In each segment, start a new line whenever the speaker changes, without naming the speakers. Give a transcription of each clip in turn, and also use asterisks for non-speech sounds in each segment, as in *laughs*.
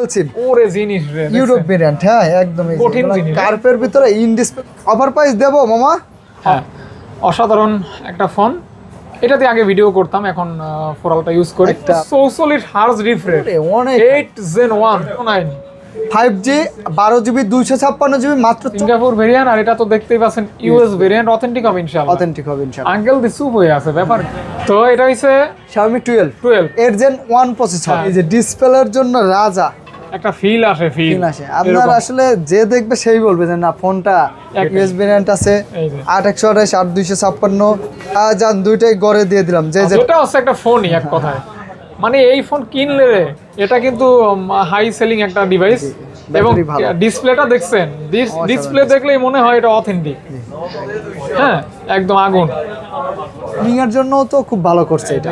বলছি
ওরে জিনিস রে
ইউরোপ ভেরিয়েন্ট হ্যাঁ একদম
কঠিন জিনিস।
কার্পের ভিতরে ইন ডিসপ্লে অফার প্রাইস দেবো মামা?
হ্যাঁ অসাধারণ একটা ফোন এটাতে আগে ভিডিও করতাম এখন ফোরালটা ইউজ করি। রিফ্রেশ
অনেক
gen one nine
five G বারো জিবি দুইশো ছাপ্পান্ন জিবি মাত্র
সিঙ্গাপুর ভেরিয়েন্ট আর এটা তো দেখতেই পাচ্ছেন ইউএস ভেরিয়েন্ট অথেন্টিক হবে ইনশাআল্লাহ।
অথেন্টিক হবে
আঙ্কেল দি সুপ হয়ে আছে ব্যাপার। তো এটা হইছে
Xiaomi 12
টুয়েলভ
এর জেন প্রসেসর
হ্যাঁ।
এই যে ডিসপ্লের জন্য রাজা।
একটা ফিল আসে ফিল
আসে। আপনার আসলে যে দেখবে সেই বলবে যে না ফোনটা ইউএস ভেরিয়েন্ট আছে। আট একশো আঠাশ আট দুইশো ছাপ্পান্ন। যান দুইটাই গড়ে দিয়ে দিলাম। যে
যেটা হচ্ছে একটা ফোনই এক কথায়। মানে এই ফোন কিনলে এটা কিন্তু হাই সেলিং একটা ডিভাইস এবং ডিসপ্লেটা দেখছেন? ডিসপ্লে দেখলেই মনে হয় এটা অথেন্টিক হ্যাঁ একদম আগুন।
এর জন্য তো খুব ভালো করছে এটা।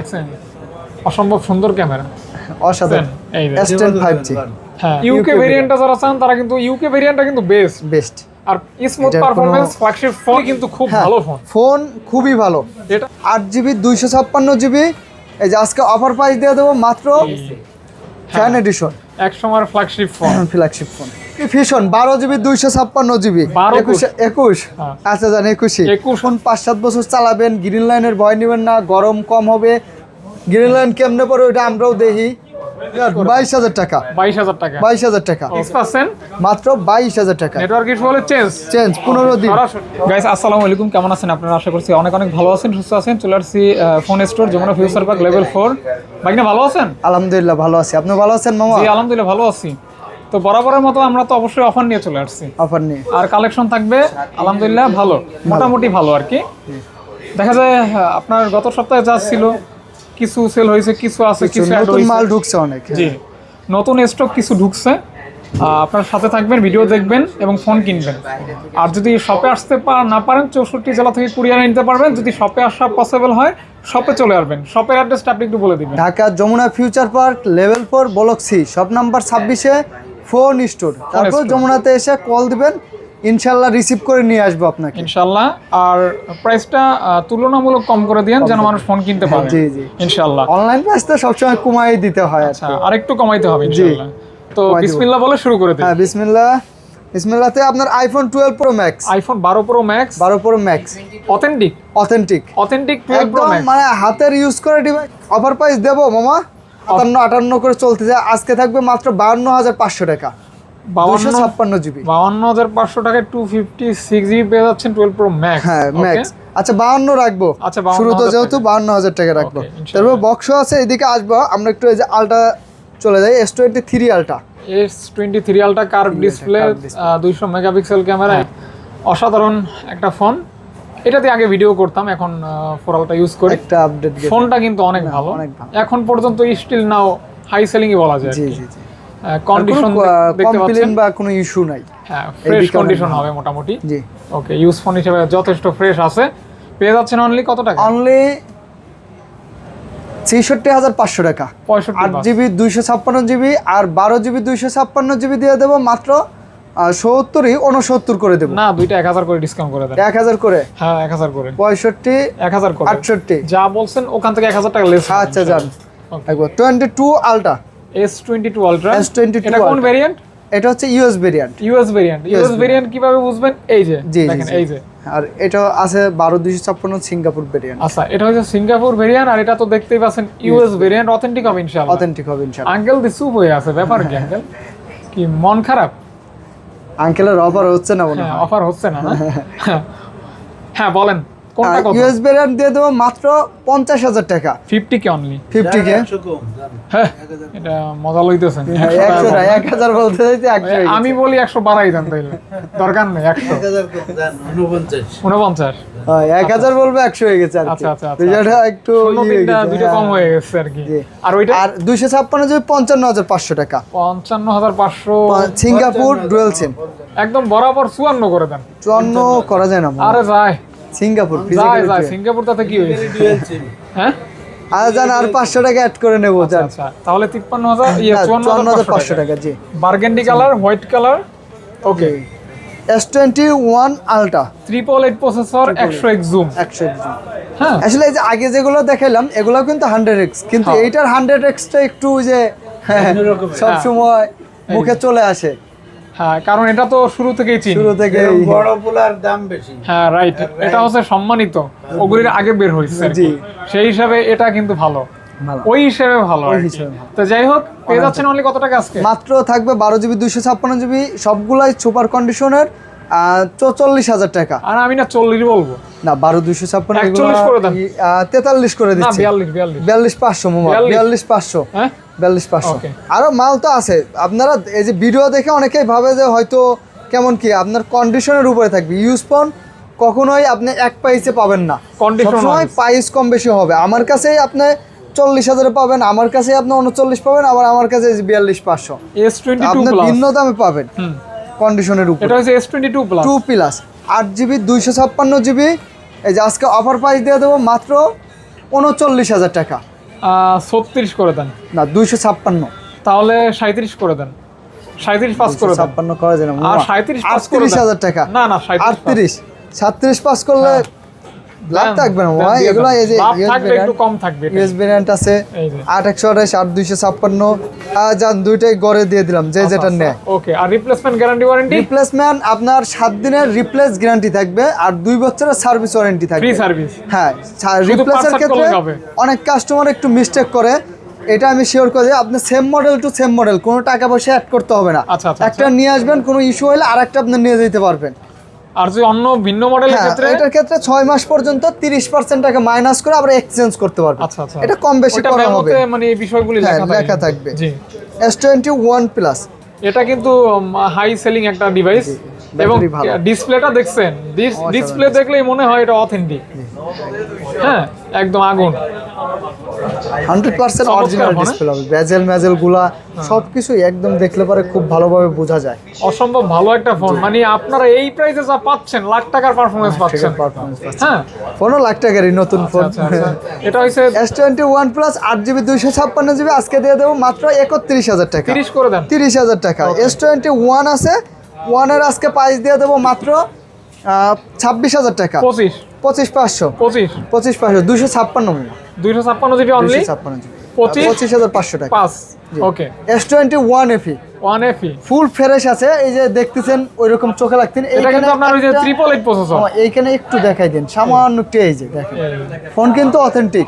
অসম্ভব সুন্দর ক্যামেরা।
অসাধারণ। S10
5G ইউকে ভেরিয়েন্টটা যারা চান তারা কিন্তু ইউকে ভেরিয়েন্টটা কিন্তু বেস্ট
বেস্ট
আর স্মুথ
কোনো-
ফ্ল্যাগশিপ ফোন কিন্তু খুব
হ্যাঁ
ভালো ফোন
ফোন খুবই ভালো।
এটা
আট জিবি দুইশো ছাপ্পান্ন জিবি এই যে আজকে অফার প্রাইস দিয়ে দেবো মাত্র ফ্যান এডিশন
এক সময় ফ্ল্যাগশিপ ফোন
ফ্ল্যাগশিপ ফোন ফিশন বারো জিবি দুইশো ছাপ্পান্ন জিবি একুশ একুশ?
হ্যাঁ।
আচ্ছা জান একুশে।
21
ফোন পাঁচ সাত বছর চালাবেন গ্রিন লাইনের ভয় নেবেন না গরম কম হবে। গ্রিন লাইন কেমনে পড়ে ওটা আমরাও দেখি। বাইশ হাজার টাকা।
বাইশ হাজার টাকা।
বাইশ হাজার টাকা। মাত্র বাইশ হাজার টাকা।
নেটওয়ার্ক ইস্যু হলে চেঞ্জ
চেঞ্জ পনেরো দিন।
গাইস আসসালামু আলাইকুম কেমন আছেন আপনারা? আশা করছি অনেক অনেক ভালো আছেন সুস্থ আছেন। চলে আসছি ফোন স্টোর যেমন ফিউচার পার্ক লেভেল ফোর বাইকনা ভালো আছেন?
আলহামদুলিল্লাহ ভালো আছি। আপনি ভালো আছেন মামা?
জি আলহামদুলিল্লাহ ভালো আছি। তো বরাবরের মতো আমরা তো অবশ্যই অফার নিয়ে চলে আসছি।
অফার নিয়ে।
আর কালেকশন থাকবে আলহামদুলিল্লাহ ভালো। মোটামুটি ভালো আর কি। দেখা যায় আপনার গত সপ্তাহে যা ছিল কিছু সেল হয়েছে কিছু আছে কিছু
নতুন মাল ঢুকছে অনেক।
জি। নতুন স্টক কিছু ঢুকছে। আপনার সাথে থাকবেন ভিডিও দেখবেন এবং ফোন কিনবেন। আর যদি শপে আসতে না পারেন চৌষট্টি জেলা থেকে কুরিয়ারে নিতে পারবেন। যদি শপে আসা পসিবল হয় শপে চলে আসবেন। শপের অ্যাড্রেসটা আপনি একটু বলে দিবেন।
Dhaka Jamuna Future Park level four block C shop number ছাব্বিশে ফোন স্টোর তারপর যমুনাতে এসে কল দিবেন। ইনশাল্লাহ রিসিভ করে নিয়ে আসব আপনাকে।
ইনশাল্লাহ আর প্রাইসটা তুলনামূলক কম করে দিয়েন যেন মানুষ ফোন কিনতে পারে।
জি, জি।
ইনশাল্লাহ
অনলাইন প্রাইস তো সবসময় কমাই দিতে হয় আর
আচ্ছা আরেকটু কমাইতে হবে ইনশাল্লাহ তো বিসমিল্লাহ বলে শুরু করে দিন
হ্যাঁ বিসমিল্লাহ। বিসমিল্লাতে আপনার iPhone twelve pro max
iPhone বারো প্রো ম্যাক্স
বারো pro max
authentic
authentic
authentic twelve pro
একদম
ম্যাক্স
মানে হাতের ইউজ করে ডিভাইস অফার প্রাইস দেবো মামা? আটান্ন আটান্ন করে চলতে যায় আজকে থাকবে মাত্র বাহান্ন হাজার পাঁচশো টাকা। দুশো
বাউন্ন
ছাপ্পান্ন জিবি
বাউন্ন হাজার পাঁচশো টাকায় টু ফিফটি সিক্স জিবি পেয়ে যাচ্ছেন টুয়েলভ প্রো ম্যাক্স
হ্যাঁ ম্যাক্স আচ্ছা রাখব।
আচ্ছা,
শুরুতে যেহেতু বাহান্ন হাজার টাকা রাখব।
Okay,
তারপর বক্সও আছে এদিকে আসব। আমরা একটু এই যে আলটা চলে যাই S twenty three ultra
S twenty three ultra curve display দুইশো মেগাপিক্সেল ক্যামেরা
হ্যাঁ।
অসাধারণ একটা ফোন এটাতে আগে ভিডিও করতাম এখন ফোরালটা ইউজ করি।
একটা আপডেট
ফোনটা কিন্তু অনেক ভালো। এখন পর্যন্ত স্টিল নাও হাই সেলিং বলা যায়
জি জি জি।
কন্ডিশন
কমপ্লেন বা কোনো ইস্যু নাই।
হ্যাঁ ফ্রেশ কন্ডিশন হবে মোটামুটি।
জি।
ওকে ইউজ ফোন হিসেবে যথেষ্ট ফ্রেশ আছে। পেয়ে যাচ্ছেন অনলি কত টাকা?
অনলি ছেষট্টি হাজার পাঁচশো টাকা। আট জিবি দুইশো ছাপ্পান্ন জিবি আর বারো জিবি দুইশো ছাপ্পান্ন জিবি দিয়ে দেবো মাত্র সত্তরই উনসত্তর করে দেবো।
না দুইটা এক হাজার করে ডিসকাউন্ট করে দেন।
এক হাজার করে?
হ্যাঁ এক হাজার করে।
পঁয়ষট্টি
এক হাজার করে।
আটষট্টি।
যা বলছেন ওখান থেকে এক হাজার টাকা লেস
আচ্ছা যান। টোয়েন্টি টু আলটা
S22 Ultra?
S22
এটা কোন ভেরিয়েন্ট
এটা হচ্ছে US variant
US variant US variant কীভাবে বুঝবেন? এই যে দেখেন এই যে।
আর এটা আছে বারো দুইশো ছাপ্পান্ন সিঙ্গাপুর ভেরিয়েন্ট
আচ্ছা এটা হচ্ছে সিঙ্গাপুর ভেরিয়েন্ট আর এটা তো দেখতেই পাচ্ছেন ইউএস ভেরিয়েন্ট অথেন্টিক হবে ইনশাআল্লাহ।
অথেন্টিক হবে ইনশাআল্লাহ।
আঙ্কেল দি সুপ হয়ে আছে ব্যাপার কি আঙ্কেল কি মন খারাপ?
আঙ্কেলের অফার হচ্ছে না মনে
হ্যাঁ,
হয়
অফার হচ্ছে না? *laughs* হ্যাঁ বলেন। কোনটা কত?
ইউএস ভেরিয়েন্ট দিয়ে দেবো মাত্র পঞ্চাশ হাজার টাকা।
50 কে অনলি
ফিফটি কে?
হ্যাঁ এটা মজা লইতেছেন।
হ্যাঁ, একশো না এক হাজার বলতে চাইতে একশো
আমি বলি একশো বাড়াই দেন তাইলে। দরকার নেই একশো। উনপঞ্চাশ
হ্যাঁ, এক হাজার বলবে একশো হয়ে গেছে আর
আচ্ছা, আচ্ছা, আচ্ছা।
দুইটা একটু হয়ে হ্যাঁ,
কম হয়ে। গেছে আর কি। আর ওইটা?
আর দুইশো ছাপ্পান্ন যদি পঞ্চান্ন হাজার পাঁচশো টাকা।
পঞ্চান্ন হাজার পাঁচশো
সিঙ্গাপুর ডুয়েল সিম
একদম বরাবর চুয়ান্ন করে দেন।
চুয়ান্ন করা যায় না
আরে যায়।
সিঙ্গাপুর
যায় যায় সিঙ্গাপুর তাতে কি হয়েছে? হ্যাঁ?
আর জান আর পাঁচশো টাকা অ্যাড করে নেব জান
আচ্ছা তাহলে তিপ্পান্ন হাজার ইয়ে চুয়ান্ন
চুয়ান্ন
হাজার
হাজার পাঁচশো টাকা। জি।
Burgundy colour white colour? Okay
S twenty one ultra
triple eight processor একশো এক জুম
একশো
হ্যাঁ।
আসলে এই যে আগে যেগুলো দেখাইলাম এগুলো কিন্তু হান্ড্রেড এক্স কিন্তু
হ্যাঁ।
এইটার হান্ড্রেড এক্সটা একটু ওই যে সব সময় মুখে চলে আসে।
হ্যাঁ কারণ এটা তো শুরু থেকেই চিনি।
শুরু থেকে
বড় পোলার দাম বেশি।
হ্যাঁ রাইট এটা হচ্ছে সম্মানিত। ওগুলির আগে বের হয়েছে
জি।
সেই হিসাবে এটা কিন্তু ভালো। ওই হিসেবে ভালো। তো যাই হোক পেয়ে যাচ্ছেন অনলি কত টাকা আজকে?
মাত্র থাকবে বারো জিবি দুইশো ছাপ্পান্ন জিবি সবগুলাই সুপার কন্ডিশনের চৌচল্লিশ হাজার টাকা।
আর আমি না চল্লিশ বলব।
না বারো দুইশো ছাপ্পান্ন
41
তেতাল্লিশ করে দিচ্ছি।
বিয়াল্লিশ বিয়াল্লিশ।
বিয়াল্লিশ পাঁচশো মোমো
42
বিয়াল্লিশ পাঁচশো।
হ্যাঁ?
বিয়াল্লিশ পাঁচশো।
Okay.
আরও মাল তো আছে। আপনারা এই যে ভিডিও দেখে অনেকেই ভাবে যে হয়তো কেমন কি আপনার কন্ডিশনের উপরে থাকবে। ইউজ ফোন কখনোই আপনি এক পাইসে পাবেন না। সবসময় প্রাইস কম বেশি হবে। আমার কাছেই আপনি চল্লিশ হাজারে পাবেন আমার কাছেই আপনি উনচল্লিশ পাবেন আবার আমার কাছে বিয়াল্লিশ পাঁচশো।
এস টোয়েন্টি
আপনি ভিন্ন দামে পাবেন কন্ডিশনের উপর।
টু প্লাস
আট জিবি দুইশো ছাপ্পান্ন জিবি এই যে আজকে অফার প্রাইস দিয়ে দেবো মাত্র উনচল্লিশ হাজার টাকা।
ছত্রিশ করে দেন।
না দুইশো ছাপ্পান্ন।
তাহলে সাঁত্রিশ করে দেন। সাঁত্রিশ পাস করে
ছাপ্পান্ন করা যায় না।
আর 37 পাস করে
হাজার টাকা।
না না সাঁত্রিশ
সাঁত্রিশ পাস করলে লাভ থাকবে না। ভাই এগুলো এই যে
থাকবে একটু কম থাকবে
ইউএস ভেরিয়েন্ট আছে
এই যে।
আট একশো আঠাশ আট দুইশো ছাপ্পান্ন। আর যান দুইটাই গড়ে দিয়ে দিলাম যে যেটা নেয়।
ওকে আর রিপ্লেসমেন্ট গ্যারান্টি ওয়ারেন্টি
রিপ্লেসমেন্ট আপনার সাত দিনের রিপ্লেস গ্যারান্টি থাকবে আর দুই বছরের সার্ভিস ওয়ারেন্টি
ফ্রি
থাকবে।
সার্ভিস
হ্যাঁ রিপ্লেসের ক্ষেত্রে অনেক কাস্টমার একটু মিস্টেক করে এটা আমি শিওর করে আপনি same model to same model কোনো টাকা পয়সা অ্যাড করতে হবে না।
আচ্ছা, আচ্ছা,
একটা নিয়ে আসবেন কোনো ইস্যু হলে আর একটা আপনি নিয়ে যেতে পারবেন।
আর যদি অন্য ভিন্ন মডেলের
হ্যাঁ
ক্ষেত্রে?
এটার ক্ষেত্রে ছয় মাস পর্যন্ত তিরিশ পার্সেন্ট টাকা মাইনাস করে আবার এক্সচেঞ্জ করতে পারবে।
আচ্ছা আচ্ছা।
এটা কম বেশি করা হবে।
মানে এই বিষয়গুলি
হ্যাঁ,
লেখা
থাকবে।
জি।
এস টোয়েন্টি ওয়ান প্লাস
এটা কিন্তু হাই সেলিং একটা ডিভাইস এবং ডিসপ্লেটা দেখছেন। ডিসপ্লে দেখলেই মনে হয় এটা অথেন্টিক হ্যাঁ একদম আগুন।
হান্ড্রেড পার্সেন্ট অরিজিনাল ডিসপ্লে হবে। ব্যাজেল ম্যাজেলগুলা সবকিছুই একদম দেখলে পরে খুব ভালোভাবে বোঝা যায়।
অসম্ভব ভালো একটা ফোন মানে আপনারা এই প্রাইসে যা পাচ্ছেন লাখ টাকার পারফরমেন্স পাচ্ছেন। হ্যাঁ।
ফোনও লাখ টাকারই নতুন ফোন
আচ্ছা আচ্ছা। এটা হচ্ছে
এস টোয়েন্টি ওয়ান প্লাস আট জিবি দুইশো ছাপ্পান্ন জিবি আজকে দিয়ে দেবো মাত্র একত্রিশ হাজার টাকা।
তিরিশ করে দেন।
তিরিশ হাজার টাকা। এস টোয়েন্টি ওয়ান আছে ওয়ানের আজকে প্রাইস দিয়ে দেবো মাত্র ছাব্বিশ হাজার টাকা।
পঁচিশ।
পঁচিশ পাঁচশো।
পঁচিশ।
পঁচিশ পাঁচশো। দুইশো ছাপ্পান্ন
দুইশো ছাপ্পান্ন জিবি অনলি
ছাপ্পান্ন জিবি।
পঁচিশ?
হাজার পাঁচশো টাকা।
পাঁচ okay.
S twenty one FE
one FE
full fresh আছে এই যে দেখতেছেন ওই রকম চোখে লাগতেন
এটা আপনার ওই যে ট্রিপল এইট প্রসেসর
এইখানে একটু দেখাই দিন। সামান্য একটু এই যে দেখেন। ফোন কিন্তু অথেন্টিক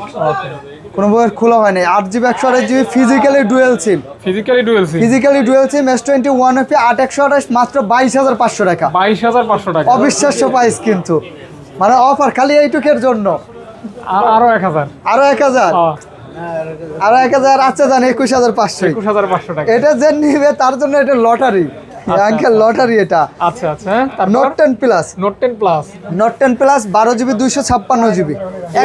কোনো বইয়ের খোলা হয় নাই। আট জিবি একশো আঠাশ GB physically dual SIM
physically dual C
physically dual SIM S twenty one FE আট একশো আঠাশ মাত্র বাইশ হাজার পাঁচশো টাকা।
বাইশ হাজার পাঁচশো টাকা।
অবিশ্বাস্য প্রাইস কিন্তু। মানে অফার খালি এইটুকের জন্য।
আরও এক হাজার।
আরও এক হাজার।
আহ,
আরও এক হাজার আচ্ছা জান একুশ হাজার পাঁচশো।
একুশ হাজার পাঁচশো টাকা।
এটা যে নিবে তার জন্য এটা লটারি। আঙ্কেল লটারি এটা।
আচ্ছা আচ্ছা হ্যাঁ,
ten plus
note ten plus
note ten plus বারো জিবি দুইশো ছাপ্পান্ন জিবি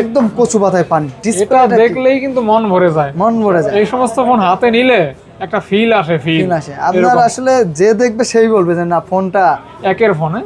একদম কচু পাতায় পানি। ডিসপ্লে
দেখলেই কিন্তু মন ভরে যায়।
মন ভরে যায়।
এই সমস্ত ফোন হাতে নিলে একটা ফিল আসে ফিল
ফিল আসে। আপনার আসলে যে দেখবে সেই বলবে যে না ফোনটা
একের ফোনে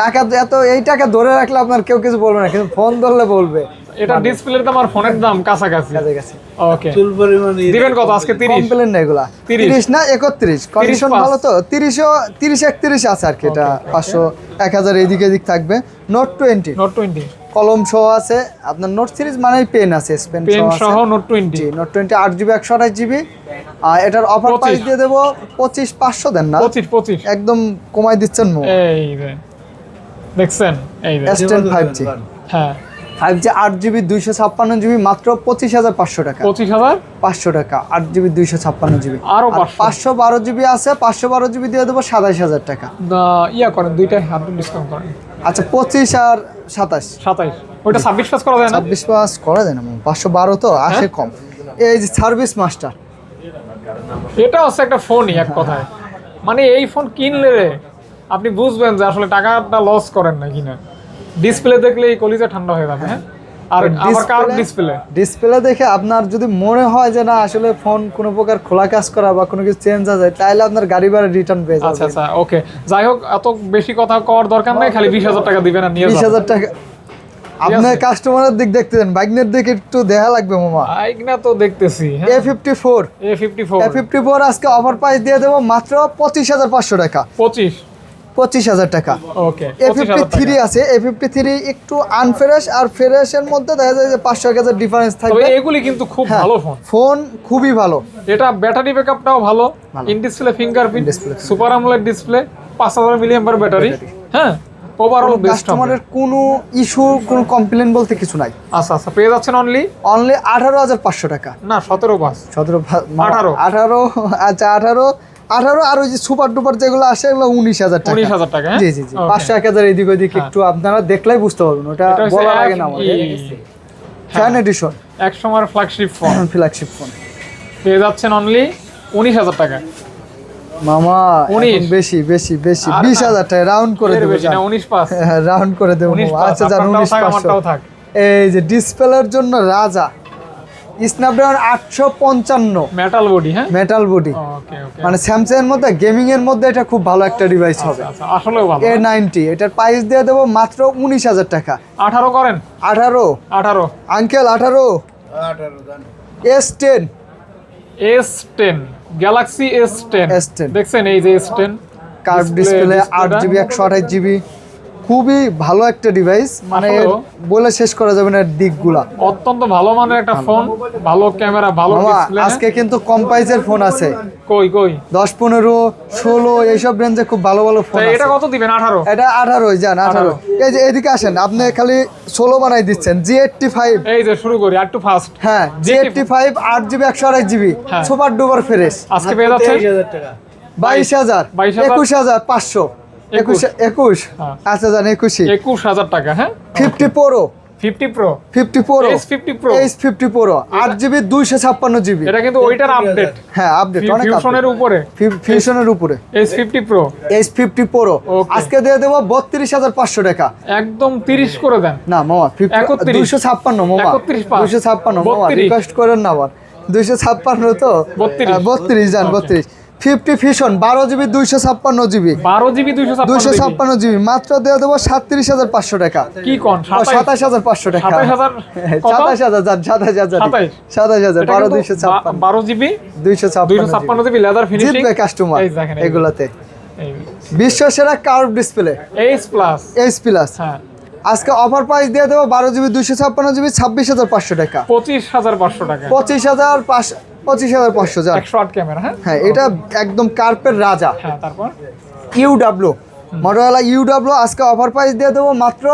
টাকা এত এই টাকা ধরে রাখলে আপনার কেউ কিছু বলবে না কিন্তু ফোন ধরলে বলবে।
এটা ডিসপ্লের দাম আর ফোনের দাম কাছাকাছি।
কাছে
ওকে
চুল পরিমাণ
দিবেন কত? আজকে তিরিশ।
কমপ্লেন না এগুলা।
তিরিশ।
তিরিশ না একত্রিশ? কন্ডিশন ভালো তো? তিরিশও তিরিশ একত্রিশ আছে আর কি। এটা পাঁচশো এক হাজার এইদিক এদিক থাকবে। নোট টোয়েন্টি
নোট টোয়েন্টি
কলম সহ আছে। আপনার নোট সিরিজ মানেই পেন আছে পেন
পেন
সহ
নোট টোয়েন্টি
নোট টোয়েন্টি আট জিবি একশো আঠাশ জিবি আর এটার অফার প্রাইস দিয়ে দেবো পঁচিশ পাঁচশো দেন না।
পঁচিশ পঁচিশ।
একদম কমাই দিচ্ছেন মো
এই যে। দেখছেন? এই যে।
এস টেন ফাইভ জি
হ্যাঁ।
ফাইভ জি আট জিবি দুইশো ছাপ্পান্ন জিবি মাত্র পঁচিশ হাজার পাঁচশো টাকা।
পঁচিশ হাজার?
পাঁচশো টাকা আট জিবি দুইশো ছাপ্পান্ন জিবি।
আরও
পাঁচশো। বারো জিবি আছে পাঁচশো বারো জিবি দিয়ে দেবো সাতাইশ হাজার টাকা।
ইয়া করেন দুইটাই হাত ডিসকাউন্ট করেন।
আচ্ছা পঁচিশ আর সাতাশ
ওইটা ছাব্বিশ পাস করা যায় না?
ছাব্বিশ পাস করা যায় না পাঁচশো বারো তো আসে
হ্যাঁ?
কম। এই যে সার্ভিস মাস্টার।
এটা হচ্ছে একটা ফোনই এক কথায়। মানে এই ফোন কিনলে আপনি বুঝবেন যে আসলে টাকাটা লস করেন না কিনা। ডিসপ্লে দেখলে এই কলিজা ঠান্ডা হয়ে যাবে হ্যাঁ? আর আমার কার ডিসপ্লে
ডিসপ্লে দেখে আপনার যদি মনে হয় যে না আসলে ফোন কোনো প্রকার খোলা কাজ করা বা কোনো কিছু চেঞ্জ আছে তাহলে আপনার গাড়ি ভাড়া রিটার্ন পেয়ে যাবে
আচ্ছা আচ্ছা ওকে যাই হোক এত বেশি কথা কওয়ার দরকার নেই খালি বিশ হাজার টাকা দিবেন আর নিয়ে যাবেন।
হাজার টাকা আপনার কাস্টমারের দিক দেখতে দেন বাইকের দিকে একটু দেখা লাগবে মামা।
বাইক তো দেখতেছি
এ
হ্যাঁ?
Fifty four
A fifty four
A fifty four আজকে অফার প্রাইস দিয়ে দেবো মাত্র পঁচিশ হাজার পাঁচশো টাকা।
পঁচিশ।
পঁচিশ হাজার টাকা।
ওকে।
এ ফিফটি থ্রি আছে এ ফিফটি থ্রি একটু আনফ্রেশ আর ফ্রেশের মধ্যে দেখা যায় যে পাঁচশো এক হাজার ডিফারেন্স থাকবে।
এগুলি কিন্তু খুব
হ্যাঁ,
ভালো ফোন
ফোন খুবই ভালো।
এটা ব্যাটারি ব্যাকআপটাও ভালো। In display fingerprint
Display.
Super AMOLED display পাঁচ হাজার মিলিয়াম্পার ব্যাটারি হ্যাঁ ওভারঅল
কাস্টমারের কোনো ইস্যু কোনো কমপ্লেন বলতে কিছু নাই।
আচ্ছা আচ্ছা পেয়ে যাচ্ছেন অনলি
অনলি আঠারো হাজার পাঁচশো টাকা।
না সতেরো পাঁচ
সতেরো
আঠারো।
আঠারো আচ্ছা আঠারো আঠারো আর ওই যে সুপার ডুপার যেগুলো আসে এগুলো উনিশ হাজার টাকা।
উনিশ হাজার টাকা
জি জি জি। পাঁচশো এক হাজার এদিক ওদিক একটু আপনারা দেখলেই বুঝতে পারবেন ওটা বলা লাগে না আমাদের ফ্যান এডিশন
এক সময়ের ফ্ল্যাগশিপ ফোন
ফ্ল্যাগশিপ ফোন
পেয়ে যাচ্ছেন অনলি উনিশ হাজার টাকা।
মামা
উনিশ।
বেশি বেশি বেশি। বিশ হাজার টাকা রাউন্ড করে
এর
দেবো
উনিশ পাঁচ। *laughs*
রাউন্ড করে দেবো আচ্ছা উনিশ পাঁচশো। এই যে ডিসপ্লের জন্য রাজা। স্ন্যাপড্রাগন আটশো পঞ্চান্ন।
মেটাল বডি হ্যাঁ?
মেটাল বডি মানে স্যামসাং এর মধ্যে গেমিং এর মধ্যে এটা খুব ভালো একটা ডিভাইস হবে।
আচ্ছা
এ নাইনটি এটার প্রাইস দিয়ে দেবো মাত্র উনিশ হাজার টাকা।
আঠারো করেন?
আঠারো।
আঠারো।
আঙ্কেল আঠারো। S ten
S ten Galaxy S ten
S10
দেখছেন এই যে এস টেন
কার্ভ ডিসপ্লে আট জিবি একশো আঠাশ জিবি খুবই ভালো একটা ডিভাইস মানে বলে শেষ করা যাবে না দিকগুলা।
অত্যন্ত ভালো মানের একটা ফোন ভালো ক্যামেরা ভালো ডিসপ্লে
আজকে কিন্তু কম প্রাইসের ফোন আছে।
কই কই?
দশ পনেরো ষোলো এইসব রেঞ্জে খুব ভালো ভালো ফোন
তা এটা কত দিবেন? আঠারো?
এটা আঠারোই যান আঠারো। এই যে এদিকে আসেন আপনি খালি ষোলো বানাই দিচ্ছেন জি এইটটি ফাইভ
এই যে শুরু করি আর টু ফাস্ট
হ্যাঁ জি এইটটি ফাইভ আট জিবি একশো আঠাশ জিবি
হ্যাঁ।
সুপার ডুপার ফ্রেশ
আজকে পেয়ে যাচ্ছেন?
তেইশ হাজার টাকা।
বাইশ হাজার
22,000
একুশ হাজার পাঁচশো। একুশ। একুশ
হ্যাঁ।
আচ্ছা যান একুশই।
একুশ হাজার টাকা হ্যাঁ?
Fifty pro.
Fifty pro.
Fifty pro.
H fifty pro
H fifty pro আট জিবি দুইশো ছাপ্পান্ন জিবি।
এটা কিন্তু ওইটার আপডেট
হ্যাঁ আপডেট অনেক
ফিউশনের উপরে।
ফিউশনের উপরে।
H fifty pro
fifty pro আজকে দিয়ে দেবো বত্রিশ হাজার পাঁচশো টাকা।
একদম তিরিশ করে দেন।
না মামা
একত্রিশ।
দুইশো ছাপ্পান্ন মামা
31
দুইশো ছাপ্পান্ন মামা রিকোয়েস্ট করেন না আবার। দুইশো ছাপ্পান্ন তো?
বত্রিশ।
বত্রিশ যান বত্রিশ। ফিফটি ফিশন বারো জিবি দুইশো ছাপ্পান্ন জিবি।
বারো জিবি দুইশো
ছাপ্পান্ন জিবি। মাত্র দিয়ে দেবো সাতত্রিশ হাজার পাঁচশো টাকা।
কি কন?
সাতাশ হাজার পাঁচশো টাকা।
সাতাশ হাজার
সাতাশ হাজার যান সাতাশ হাজার।
সাতাশ।
হাজার বারো দুইশো ছাপ্পান্ন।
বারো জিবি
দুইশো ছাপ্পান্ন
ছাপ্পান্ন জিবি লেদার ফিনিশিং
জিতবে কাস্টমার এগুলাতে। বিশ্ব সেরা curve display
H plus
H plus
হ্যাঁ।
আজকে অফার প্রাইস দিয়ে দেবো বারো জিবি দুইশো ছাপ্পান্ন জিবি ছাব্বিশ হাজার পাঁচশো টাকা।
পঁচিশ হাজার পাঁচশো টাকা।
পঁচিশ হাজার পাঁচ পঁচিশ হাজার পাঁচশো
একশো আট ক্যামেরা হ্যাঁ?
হ্যাঁ এটা একদম কার্পের রাজা।
হ্যাঁ তারপর?
ইউডাব্লিউ মডেলা ইউডাব্লিউ আজকে অফার প্রাইস দিয়ে দেবো মাত্র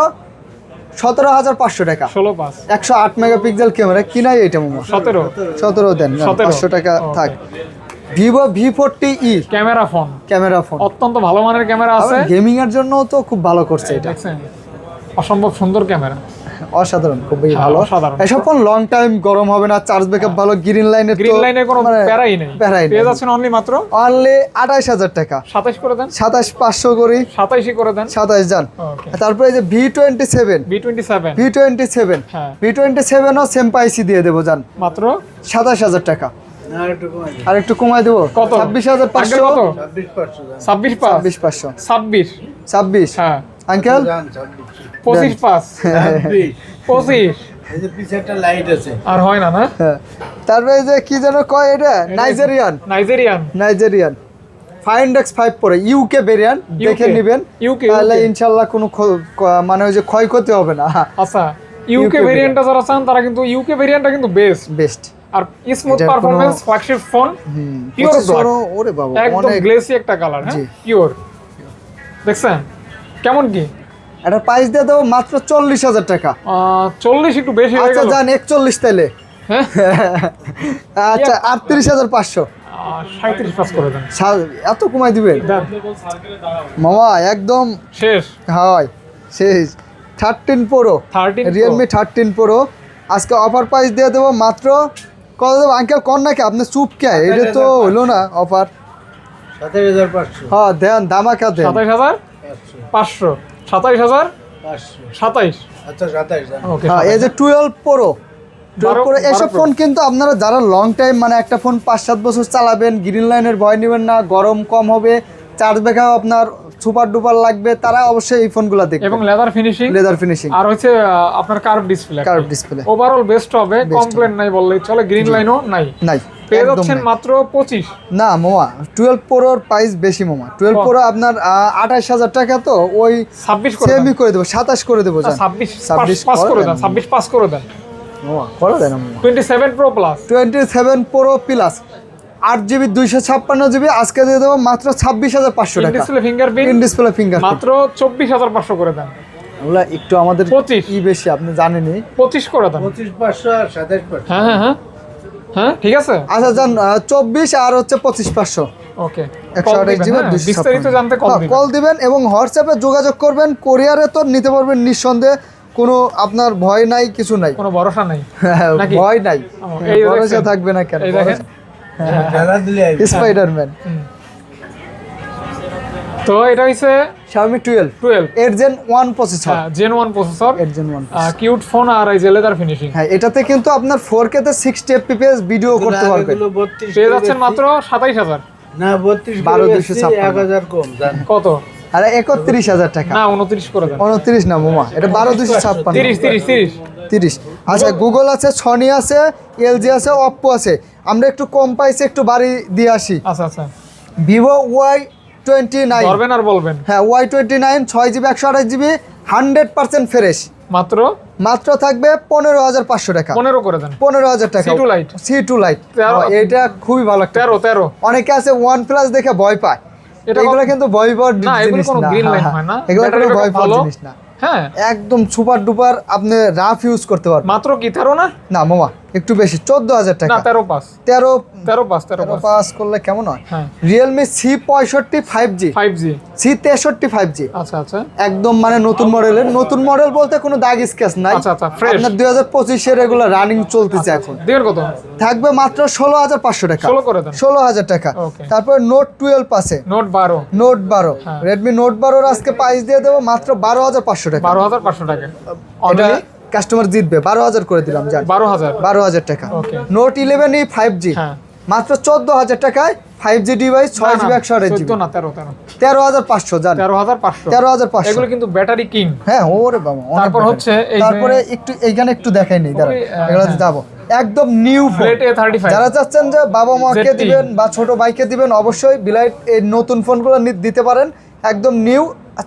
সতেরো হাজার পাঁচশো টাকা।
ষোলো পাঁচ।
একশো আট মেগাপিক্সেল ক্যামেরা কিনাই এটা মোমো
সতেরো।
সতেরো দেন যান,
17
পাঁচশো টাকা থাক। Vivo V forty E
camera phone.
Camera phone.
অত্যন্ত ভালো মানের ক্যামেরা আছে।
গেমিং এর জন্য তো খুব ভালো করছে এটা।
অসম্ভব সুন্দর ক্যামেরা।
অসাধারণ খুবই
হ্যাঁ,
ভালো।
অসাধারণ।
এসব ফোন লং টাইম গরম হবে না চার্জ ব্যাকআপ ভালো গ্রিন লাইনের
গ্রিন লাইনের কোনো প্যারাই নেই।
প্যারাই
পেয়ে
নেই
যাচ্ছেন অনলি মাত্র?
অনলি আঠাইশ হাজার টাকা।
সাতাইশ করে দেন।
সাতাশ পাঁচশো করি।
সাতাইশই করে দেন।
সাতাশ যান।
ওকে
তারপরে এই যে V twenty seven
B twenty seven
V twenty seven
হ্যাঁ।
ভি টোয়েন্টি সেভেনও সেম পাইসি দিয়ে দেবো যান।
মাত্র?
সাতাশ হাজার টাকা। আর একটু কমাই দেবো?
কত?
ছাব্বিশ হাজার
আগের
পাঁচশো
কত?
ছাব্বিশ পাঁচশো জান
ছাব্বিশ পাঁচ।
ছাব্বিশ পাঁচশো।
ছাব্বিশ।
ছাব্বিশ।
হ্যাঁ।
আঙ্কেল?
জান
পঁচিশ পাঁচ। পঁচিশ। আর হয় না না?
হ্যাঁ। তারপরে যে কি যেন কয় এটা? নাইজেরিয়ান
নাইজেরিয়ান
ফাইভ পরে। ইউকে ভেরিয়েন্ট দেখে নেবেন। তাহলে ইনশাল্লাহ কোনো মানে ওই যে ক্ষয়ক্ষতি হবে না।
আচ্ছা ইউকে ভেরিয়েন্টটা যারা চান তারা কিন্তু ইউকে ভেরিয়েন্টটা কিন্তু বেস্ট
বেস্ট
আর smooth performance flagship phone pure
ওরে বাবা
একদম গ্লেসি একটা কালার হ্যাঁ। পিওর দেখছেন? কেমন কি?
এটা প্রাইস দিয়ে দেবো মাত্র চল্লিশ হাজার টাকা।
চল্লিশ একটু বেশি
আচ্ছা যান একচল্লিশ তাইলে।
হ্যাঁ? *laughs*
আচ্ছা আটত্রিশ হাজার পাঁচশো। এত কমাই
দেন।
মামা একদম
শেষ।
হয় সেই thirteen pro Realme thirteen pro আজকে অফার প্রাইস দিয়ে দেবো মাত্র কত দেবো? আঙ্কেল কর নাকি? আপনি চুপ কে? এটা তো হলো না অফার
সাতাশ
হ্যাঁ দেন দামাকা দেন।
সাতাইশ হাজার
পাঁচশো।
সাতাইশ হাজার? সাতাইশ।
আচ্ছা
ওকে
হ্যাঁ এই যে টুয়েলভ প্রো টুয়েলভ
বারো-
প্রো এসব ফোন কিন্তু আপনারা যারা লং টাইম মানে একটা ফোন পাঁচ সাত বছর চালাবেন গ্রিন লাইনের ভয় নেবেন না গরম কম হবে চার্জ ব্যাকআপ আপনার সুপার ডুপার লাগবে তারা অবশ্যই এই ফোনগুলো
এবং লেদার ফিনিশিং
লেদার ফিনিশিং
আর হচ্ছে আপনার curve display
curve display
overall best হবে কমপ্লেন নাই বললেই চলে গ্রিন লাইনও নাই।
নাই।
পেয়ে যাচ্ছেন মাত্র পঁচিশ।
না মোমা টুয়েলভ প্রোর প্রাইস বেশি মোমা টুয়েলভ প্রো আপনার আঠাশ হাজার টাকা তো ওই
ছাব্বিশ করে
সেমি করে দেবো সাতাশ করে দেবো জান।
ছাব্বিশ
ছাব্বিশ
পাস করে
করে
দেন
দেন।
ছাব্বিশ পাস করে দেন।
মোমা করে দেন মোমা
twenty seven pro plus
twenty seven pro plus আট জিবি দুইশো ছাপ্পান্ন জিবি আজকে দিয়ে দেবো মাত্র ছাব্বিশ হাজার পাঁচশো টাকা।
ডিসপ্লে ফিঙ্গারপ্রিন্ট
ডিসপ্লে ফিঙ্গার
মাত্র চব্বিশ হাজার পাঁচশো করে দেন।
ওগুলা একটু আমাদের
25
ই বেশি আপনি জানেনই।
পঁচিশ করে দেন।
পঁচিশ পাঁচশো আর সাতাশ পাঁচশো।
হ্যাঁ হ্যাঁ। হ্যাঁ? হ্যাঁ ঠিক আছে?
আচ্ছা যান চব্বিশ আর হচ্ছে পঁচিশ পাঁচশো।
ওকে
জিবি
বিস্তারিত জানতে কল দিবেন।
কল দিবেন এবং হোয়াটসঅ্যাপে যোগাযোগ করবেন কোরিয়ারে তো নিতে পারবেন নিঃসন্দেহে কোনো আপনার ভয় নাই কিছু নাই।
কোনো ভরসা নাই? নাকি?
ভয় নাই।
এই
ভরসা থাকবে না কেন। স্পাইডারম্যান
তো এটা হচ্ছে
শাওমি টুয়েলভ
টুয়েলভ
এর জেন ওয়ান প্রসেসর হ্যাঁ
জেন ওয়ান প্রসেসর
এর জেন ওয়ান
কিউট ফোন আর এই যে লেদার ফিনিশিং
হ্যাঁ এটাতে কিন্তু আপনার ফোর কে তে সিক্সটি এফপিএস ভিডিও করতে পারবেন।
32
পেয়ে যাচ্ছেন মাত্র সাতাইশ হাজার।
না বত্রিশ
বারো
বারো
দুইশো
দুশো
ছাপ্পান্ন।
এক হাজার কম জান।
কত?
আরে একত্রিশ হাজার টাকা।
না উনত্রিশ করে দেন।
উনত্রিশ না মোমা। এটা বারো দুশো ছাপ্পান্ন।
তিরিশ তিরিশ তিরিশ।
তিরিশ। আচ্ছা গুগল আছে সনি আছে এলজি আছে অপ্পো আছে। আমরা একটু কম পাইছি একটু বাড়ি দিয়ে আসি।
আচ্ছা আচ্ছা।
ভিভো ওয়াই টোয়েন্টি নাইন
ধরবেন আর বলবেন।
হ্যাঁ ওয়াই টোয়েন্টি নাইন ছয় জিবি একশো আঠাশ জিবি হান্ড্রেড পার্সেন্ট ফ্রেশ
মাত্র?
মাত্র থাকবে পনেরো হাজার পাঁচশো টাকা।
পনেরো করে দেন।
পনেরো হাজার টাকা।
C2 Lite।
C two light এটা খুবই ভালো একটা
তেরো তেরো।
অনেকে আছে ওয়ান প্লাস দেখে ভয় পায়। এগুলো কিন্তু ভয় পাওয়ার জিনিস হ্যাঁ,
হয়। না।
এগুলো কোনো ভয় পাওয়ার জিনিস না।
হ্যাঁ।
একদম সুপার ডুপার আপনি রাফ ইউজ করতে পারবেন।
মাত্র কি তেরো না?
না মামা। একটু বেশি চোদ্দ হাজার টাকা।
তেরো পাস।
তেরো
তেরো পাস তেরো পাস।
করলে কেমন হয়?
হ্যাঁ।
রিয়েলমি সি পঁয়ষট্টি five G
five G
C তেষট্টি ফাইভ জি
আচ্ছা আচ্ছা।
একদম মানে নতুন মডেলের নতুন মডেল বলতে কোনো দাগ স্কেচ নাই।
আচ্ছা, আচ্ছা,
আপনার দুই হাজার পঁচিশের এগুলো রানিং চলতেছে এখন।
দিবেন কত
থাকবে মাত্র ষোলো হাজার পাঁচশো টাকা।
ষোলো করে
ষোলো হাজার টাকা. তারপর নোট টুয়েলভ আছে।
নোট বারো।
নোট বারো।
হ্যাঁ।
রেডমি নোট বারোর আজকে প্রাইস দিয়ে দেবো মাত্র বারো হাজার পাঁচশো টাকা।
বারো হাজার পাঁচশো টাকা।
কাস্টমার জিতবে। বারো হাজার করে দিলাম জান।
বারো হাজার।
বারো হাজার টাকা। Note eleven E five G
হ্যাঁ।
মাত্র চোদ্দ হাজার টাকায় ফাইভ জি ডিভাইস ছয় জিবি একশো আঠাশ জিবি
না তেরো তেরো।
তেরো হাজার পাঁচশো জান।
তেরো হাজার পাঁচশো।
তেরো হাজার পাঁচশো।
এগুলো কিন্তু ব্যাটারি কিং
হ্যাঁ ওরে বাবা
তারপর হচ্ছে
তারপরে একটু এইখানে একটু দেখাই নেই দাঁড়া এগুলো
হ্যাঁ।
যাব। একদম নিউ ফোন যারা চাচ্ছেন যে বাবা মাকে দিবেন বা ছোট ভাইকে দিবেন অবশ্যই বিলাইট এই নতুন ফোনগুলো দিতে পারেন। একদম নিউ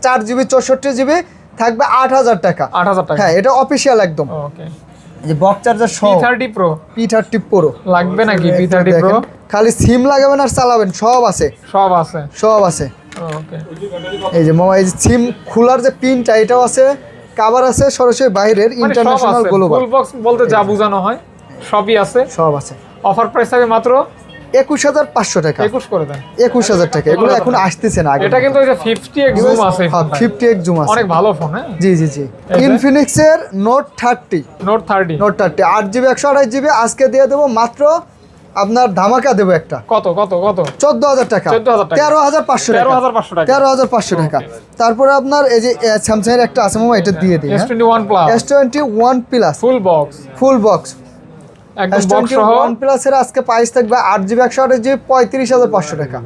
চার জিবি চৌষট্টি জিবি থাকবে আট হাজার টাকা।
আট হাজার টাকা।
হ্যাঁ এটা অফিসিয়াল একদম।
ওকে
যে বক চার্জার সহ
লাগবে নাকি
খালি সিম লাগাবেন আর চালাবেন সব আছে।
সব আছে।
সব আছে।
ওকে
এই যে যে সিম খোলার যে পিনটা এটাও আছে কাভার আছে সরাসরি বাইরের ইন্টারন্যাশনাল গ্লোবাল
ফুল বক্স বলতে যা বোঝানো হয় সবই আছে।
সব আছে।
অফার প্রাইস থাকবে মাত্র
একুশ হাজার পাঁচশো টাকা।
একুশ করে দেন।
একুশ হাজার টাকা। এগুলো এখন আসতেছে না
এটা কিন্তু ফিফটি এক জুম আছে
ফিফটি এক জুম আছে।
অনেক ভালো ফোন হ্যাঁ?
জি জি জি। ইনফিনিক্স এর Note thirty
Note thirty
Note thirty আট জিবি একশো আঠাশ জিবি আজকে দিয়ে দেবো মাত্র আপনার ধামাকা দেবো একটা।
কত কত কত?
চোদ্দ হাজার টাকা। তেরো হাজার পাঁচশো
তেরো
টাকা
হাজার পাঁচশো টাকা।
তেরো হাজার পাঁচশো টাকা। তারপরে আপনার এই যে স্যামসাং এর একটা আছে মামা এটা দিয়ে দিই
S twenty one plus
S twenty one plus
full box
full box
একদম সহ।
আজকে প্রাইস থাকবে টাকা।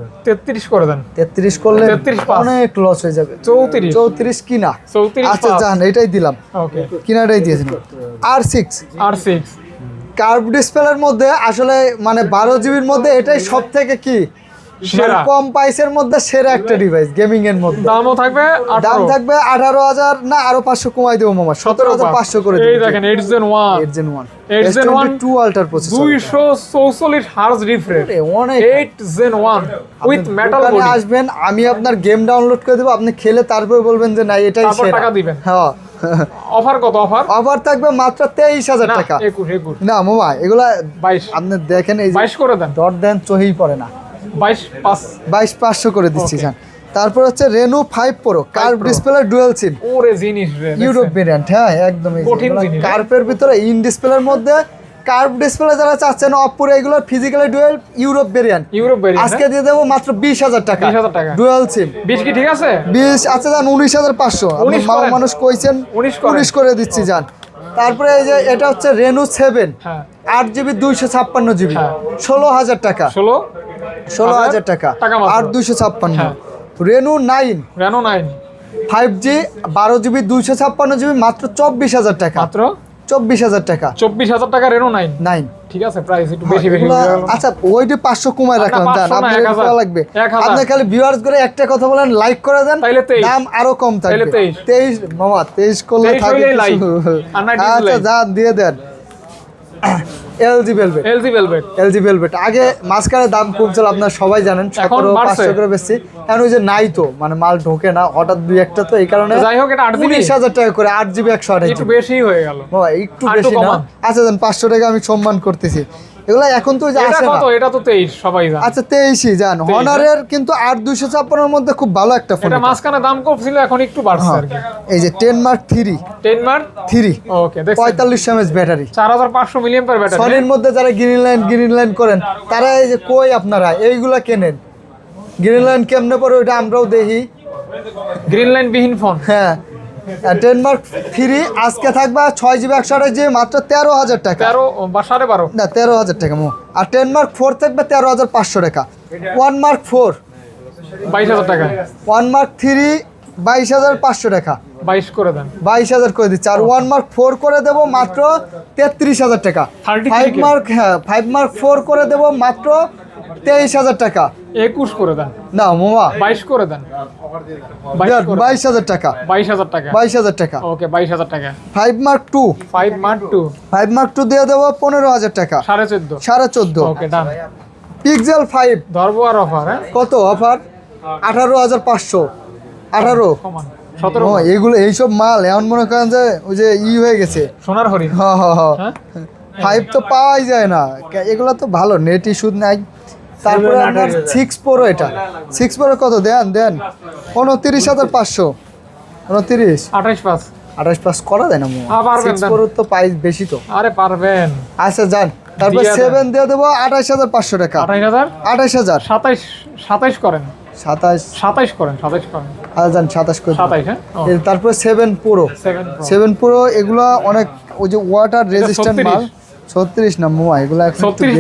করে দেন।
করলে
33
অনেক লস হয়ে যাবে। কিনা। আচ্ছা এটাই দিলাম।
ওকে।
কিনাটাই দিয়েছেন কার্ভ ডিসপ্লের মধ্যে আসলে মানে বারো জিবির মধ্যে এটাই সব থেকে কি?
সেরা।
কম প্রাইসের মধ্যে সেরা একটা ডিভাইস গেমিং এর মধ্যে।
দামও থাকবে
দাম থাকবে আঠারো হাজার না আরও পাঁচশো কমাই দেবো মামা সতেরো হাজার পাঁচশো করে
এই দেখেন Gen one
eight Gen one
8 Gen 1
two ultra processor
দুইশো চৌচল্লিশ হার্জ রিফ্রেশ
অনেক।
জেন উইথ মেটাল বডি
আসবেন আমি আপনার গেম ডাউনলোড করে দেবো আপনি খেলে তারপরে বলবেন যে না এটাই
তারপর
সেরা।
টাকা দিবেন।
হ্যাঁ।
অফার কত অফার
অফার থাকবে মাত্র তেইশ হাজার টাকা। না মামা এগুলা
বাইশ।
আপনি দেখেন এই
বাইশ করে দেন।
দর দেন চোহেই পড়ে না।
বাইশ পাঁচ।
বাইশ পাঁচশো করে দিচ্ছি. যান তারপর হচ্ছে Reno five pro curve display dual SIM
ওরে জিনিস
ইউরোপ ভেরিয়েন্ট হ্যাঁ একদম
কঠিন জিনিস, হ্যাঁ।
কার্ভের ভিতরে ইন ডিসপ্লের মধ্যে কার্ভ ডিসপ্লে যারা চাচ্ছেন অপুরে এগুলো physically dual Europe variant
Europe বেরিয়ে
আজকে দিয়ে দেবো মাত্র বিশ হাজার টাকা।
20,000 টাকা।
ডুয়েল সিম
বিশ কি ঠিক আছে?
বিশ আছে যান উনিশ হাজার পাঁচশো। আপনি
19
মামা
করেন।
মানুষ কইছেন
19 করেন।
উনিশ করে দিচ্ছি যান তারপরে এই যে এটা হচ্ছে রেনু সেভেন
হ্যাঁ।
আট জিবি দুইশো ছাপ্পান্ন জিবি।
হ্যাঁ।
ষোলো হাজার টাকা।
ষোলো?
ষোলো হাজার টাকা। আট দুইশো ছাপ্পান্ন। Reno nine
Reno nine
five G বারো জিবি দুইশো ছাপ্পান্ন জিবি মাত্র চব্বিশ হাজার টাকা।
মাত্র?
চব্বিশ হাজার টাকা।
চব্বিশ হাজার টাকা রেনো নাইন
নাইন
ঠিক আছে প্রাইস একটু বেশি বেশি?
আচ্ছা ওইটা পাঁচশো কমায়
আচ্ছা,
রাখলাম জান
500 না,
আপনার ভালো লাগবে। আপনি খালি ভিউয়ার্স করে একটা কথা বলেন লাইক করে দেন দাম আরও কম থাকবে।
23
তেইশ মামা তেইশ করলে
23
থাকে
হইলেই
কিছু।
like, আর না
আচ্ছা। যান দিয়ে দেন। LG velvet
LG velvet
LG velvet আগে মাঝখানে দাম খুব ছিল আপনার সবাই জানেন সতেরো পাঁচশো করে বেশি। এখন ওই যে নাই তো মানে মাল ঢোকে না হঠাৎ দুই একটা তো এই কারণে
যাই হোক এটা
উনিশ হাজার টাকা করে আট জিবি একশো আঠাশ
একটু বেশি হয়ে গেল।
একটু বেশি না? আচ্ছা পাঁচশো টাকা আমি সম্মান করতেছি। এগুলো এখন তো আসে না?
এটা তো তেইশ সবাই জানে।
আচ্ছা তেইশই যান হনারের কিন্তু আট দুইশো ছাপ্পান্নর মধ্যে খুব ভালো একটা ফোন
এটা মাঝখানে দাম কম ছিল এখন একটু বাড়ছে আর কি।
এই যে ten Mark three
ten Mark
three
okay দেখছেন।
পঁয়তাল্লিশ এমএচ ব্যাটারি
চার হাজার পাঁচশো মিলিয়ন পার ব্যাটারি
সনির মধ্যে যারা গ্রিন লাইন গ্রিন লাইন করেন তারা এই যে কই আপনারা? এইগুলা কেনেন? গ্রিন লাইন কেমনে পরে ওইটা আমরাও দেখি।
গ্রিন লাইন বিহীন ফোন
হ্যাঁ। টেন মার্ক থ্রি আজকে থাকবে ছয় জিবি একশো আঠাশ জিবি মাত্র তেরো হাজার টাকা।
তেরো বা সাড়ে বারো।
না তেরো হাজার টাকা মো। আর টেন মার্ক ফোর থাকবে তেরো হাজার পাঁচশো টাকা। ওয়ান মার্ক ফোর
বাইশ হাজার টাকা।
ওয়ান মার্ক থ্রি বাইশ হাজার পাঁচশো টাকা।
বাইশ করে দেন।
বাইশ হাজার করে দিচ্ছে। আর ওয়ান মার্ক ফোর করে দেবো মাত্র তেত্রিশ হাজার টাকা। ফাইভ মার্ক হ্যাঁ ফাইভ মার্ক ফোর করে দেবো মাত্র তেইশ হাজার টাকা।
একুশ করে দেন।
না মোমা।
বাইশ করে দেন। বাইশ
হাজার টাকা।
বাইশ হাজার টাকা।
বাইশ হাজার টাকা।
ওকে বাইশ হাজার টাকা।
Five Mark two
five Mark two
five Mark two দিয়ে দেবো পনেরো হাজার টাকা।
সাড়ে চোদ্দ।
সাড়ে চোদ্দ।
ওকে ডান
পিক্সেল ফাইভ
ধরবো আর অফার হ্যাঁ?
কত অফার আঠারো হাজার পাঁচশো। আঠারো।
সতেরো
এগুলো এইসব মাল এমন মনে করেন যে ওই যে ই হয়ে গেছে।
সোনার হরিণ।
হ হ হ
হ্যাঁ?
ফাইভ তো পাওয়াই যায় না। এগুলো তো ভালো নেট ইস্যু নাই। তারপরে আপনার সিক্স প্রো এটা। সিক্স প্রো কত? দেন দেন। উনত্রিশ হাজার পাঁচশো। উনত্রিশ।
আঠাইশ পাঁচ।
আঠাশ পাস করা যায় না সিক্স। প্রো তো প্রাইস বেশি তো।
আরে পারবেন।
আচ্ছা যান। তারপর সেভেন দিয়ে দেবো আঠাশ হাজার পাঁচশো টাকা।
আঠাইশ হাজার?
আঠাশ হাজার।
সাতাইশ সাতাইশ করেন।
সাতাশ
সাতাইশ করেন করেন।
আচ্ছা যান সাতাশ করে
হ্যাঁ?
তারপর সেভেন প্রো
সেভেন
প্রো এগুলো অনেক ওই যে ওয়াটার রেজিস্ট্যান্ট
36
মাল। ছত্রিশ না মোয়া এগুলো
ছত্রিশ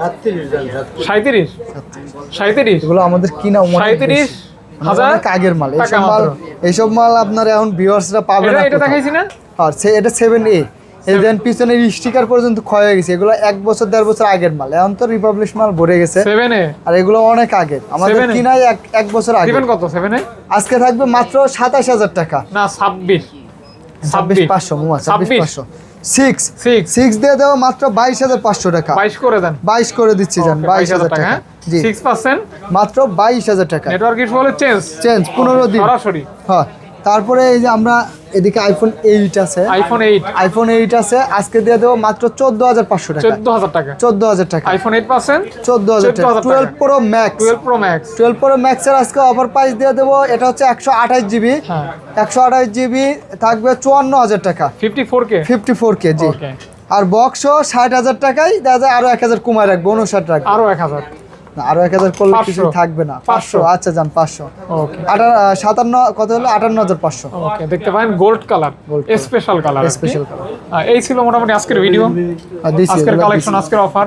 বেশি
পাঁচ
না।
সাতত্রিশ জন সাতত্রিশ
সাঁত্রিশ। সাঁত্রিশ
এগুলো আমাদের কিনা
সাঁত্রিশ হাজার
আগের মাল। এইসব মাল এইসব মাল আপনার এখন ভিউয়ার্সরা পাবে না
এটা দেখাইছি না?
আর এটা সেভেন এ এই দেন পিছনের স্টিকার পর্যন্ত ক্ষয় হয়ে গেছে। এগুলো এক বছর দেড় বছর আগের মাল। এখন তো রিপাবলিশ মাল ভরে গেছে। আর এগুলো অনেক আগের। আমাদের কিনাই এক এক বছর আগে
কত? সেভেনে
আজকে থাকবে মাত্র সাতাশ হাজার টাকা।
না ছাব্বিশ।
ছাব্বিশ পাঁচশো ছাব্বিশ। পাঁচশো। সিক্স
সিক্স
দিয়ে দেওয়া মাত্র বাইশ হাজার পাঁচশো টাকা।
বাইশ করে দেন।
বাইশ করে দিচ্ছি যান বাইশ হাজার টাকা
হ্যাঁ?
জি।
সিক্স পার্সেন্ট
মাত্র বাইশ হাজার টাকা।
নেটওয়ার্ক ইস্যু হলে চেঞ্জ
চেঞ্জ পনেরো দিন।
সরাসরি।
হ্যাঁ। তারপরে এই যে আমরা এদিকে আইফোন এইট আছে।
আইফোন এইট
আইফোন এইট আছে আজকে দিয়ে দেবো মাত্র চোদ্দ হাজার পাঁচশো টাকা।
চোদ্দ হাজার টাকা।
চোদ্দ হাজার টাকা।
আইফোন এইট পার্সেন্ট
চোদ্দ হাজার টাকা। Twelve pro max
twelve pro max
twelve pro ম্যাক্সের আজকে অফার প্রাইস দিয়ে দেবো এটা হচ্ছে একশো আঠাশ জিবি
হ্যাঁ।
একশো আঠাশ জিবি থাকবে চুয়ান্ন হাজার টাকা।
Fifty four K
fifty four আর বক্সও ষাট হাজার টাকায় দেখা যায় আরও এক হাজার কমায় রাখব উনষাট রাখব।
আরও এক হাজার।
আরও এক হাজার করলে কিছু থাকবে না। পাঁচশো। আচ্ছা যান পাঁচশো। সাতান্ন কত হলো? আটান্ন হাজার পাঁচশো।
ওকে দেখতে পারেন gold colour
gold
special colour
special colour
এই ছিল মোটামুটি আজকের ভিডিও আজকের কালেকশন আজকের অফার